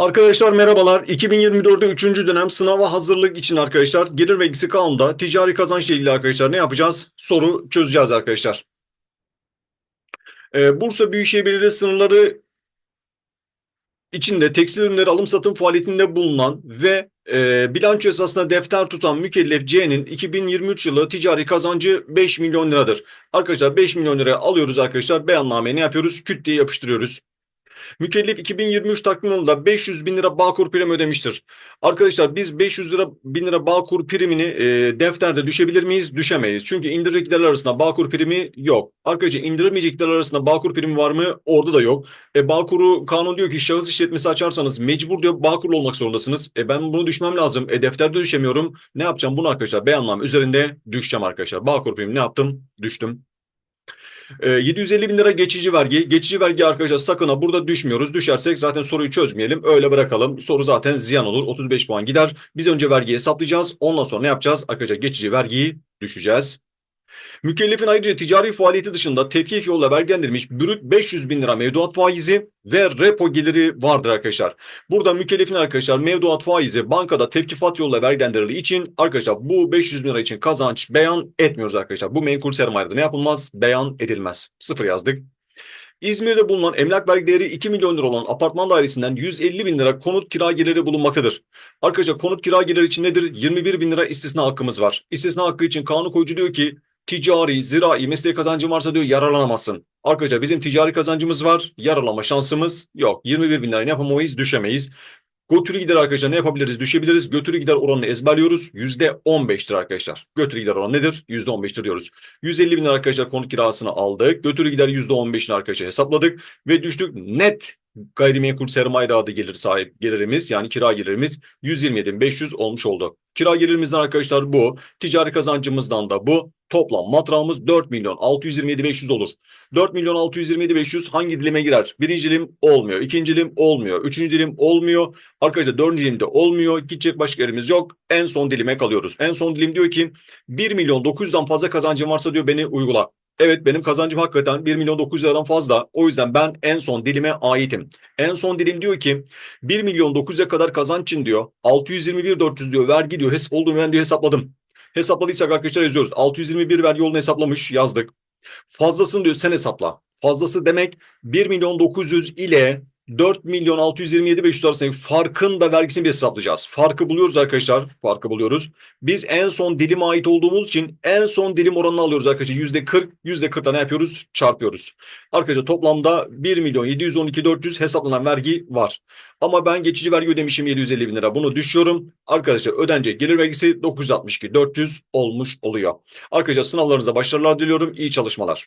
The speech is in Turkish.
Arkadaşlar merhabalar. 2024'de 3. dönem sınava hazırlık için arkadaşlar gelir vergisi kanunda ticari kazançla ilgili arkadaşlar ne yapacağız? Soru çözeceğiz arkadaşlar. Ee, Bursa Büyükşehir Belediyesi sınırları içinde tekstil ürünleri alım satım faaliyetinde bulunan ve e, bilanço esasında defter tutan mükellef C'nin 2023 yılı ticari kazancı 5 milyon liradır. Arkadaşlar 5 milyon liraya alıyoruz arkadaşlar. Beyannameye ne yapıyoruz? Küt diye yapıştırıyoruz. Mükellef 2023 takvim yılında 500 bin lira Bağkur prim ödemiştir. Arkadaşlar biz 500 lira bin lira Bağkur primini e, defterde düşebilir miyiz? Düşemeyiz. Çünkü indirecekler arasında Bağkur primi yok. Arkadaşlar indiremeyecekler arasında Bağkur primi var mı? Orada da yok. E, Bağkur'u kanun diyor ki şahıs işletmesi açarsanız mecbur diyor Bağkur'lu olmak zorundasınız. E, ben bunu düşmem lazım. E, defterde düşemiyorum. Ne yapacağım bunu arkadaşlar? Beyanname üzerinde düşeceğim arkadaşlar. Bağkur primi ne yaptım? Düştüm. E, 750 bin lira geçici vergi. Geçici vergi arkadaşlar sakın ha burada düşmüyoruz. Düşersek zaten soruyu çözmeyelim. Öyle bırakalım. Soru zaten ziyan olur. 35 puan gider. Biz önce vergiyi hesaplayacağız. Ondan sonra ne yapacağız? Arkadaşlar geçici vergiyi düşeceğiz. Mükellefin ayrıca ticari faaliyeti dışında tevkif yolla vergilendirilmiş brüt 500 bin lira mevduat faizi ve repo geliri vardır arkadaşlar. Burada mükellefin arkadaşlar mevduat faizi bankada tevkifat yolla vergilendirildiği için arkadaşlar bu 500 bin lira için kazanç beyan etmiyoruz arkadaşlar. Bu menkul sermayede ne yapılmaz? Beyan edilmez. Sıfır yazdık. İzmir'de bulunan emlak vergi değeri 2 milyon lira olan apartman dairesinden 150 bin lira konut kira geliri bulunmaktadır. Arkadaşlar konut kira geliri için nedir? 21 bin lira istisna hakkımız var. İstisna hakkı için kanun koyucu diyor ki ticari, zirai, mesleği kazancın varsa diyor yararlanamazsın. Arkadaşlar bizim ticari kazancımız var, yararlanma şansımız yok. 21 bin lira ne yapamayız, düşemeyiz. Götürü gider arkadaşlar ne yapabiliriz? Düşebiliriz. Götürü gider oranını ezberliyoruz. %15'tir arkadaşlar. Götürü gider oranı nedir? %15'tir diyoruz. 150 bin lira arkadaşlar konut kirasını aldık. Götürü gider %15'ini arkadaşlar hesapladık. Ve düştük net gayrimenkul sermaye adı gelir sahip gelirimiz yani kira gelirimiz 127.500 olmuş oldu. Kira gelirimizden arkadaşlar bu. Ticari kazancımızdan da bu. Toplam matrağımız 4 milyon 627.500 olur. 4 milyon 627.500 hangi dilime girer? Birinci dilim olmuyor. ikinci dilim olmuyor. Üçüncü dilim olmuyor. Arkadaşlar dördüncü dilimde olmuyor. Gidecek başka yerimiz yok. En son dilime kalıyoruz. En son dilim diyor ki 1 milyon 900'den fazla kazancım varsa diyor beni uygula. Evet benim kazancım hakikaten 1 milyon 900 liradan fazla. O yüzden ben en son dilime aitim. En son dilim diyor ki 1 milyon 900'e kadar kazanç için diyor 621 400 diyor vergi diyor hesap olduğunu ben diyor hesapladım. Hesapladıysak arkadaşlar yazıyoruz. 621 vergi yolunu hesaplamış yazdık. Fazlasını diyor sen hesapla. Fazlası demek 1 milyon 900 ile 4 milyon 627 500 arasındaki farkın da vergisini biz hesaplayacağız. Farkı buluyoruz arkadaşlar. Farkı buluyoruz. Biz en son dilim ait olduğumuz için en son dilim oranını alıyoruz arkadaşlar. Yüzde 40, yüzde 40'ta ne yapıyoruz? Çarpıyoruz. Arkadaşlar toplamda 1 milyon 712 400 hesaplanan vergi var. Ama ben geçici vergi ödemişim 750 bin lira. Bunu düşüyorum. Arkadaşlar ödenecek gelir vergisi 962 400 olmuş oluyor. Arkadaşlar sınavlarınıza başarılar diliyorum. İyi çalışmalar.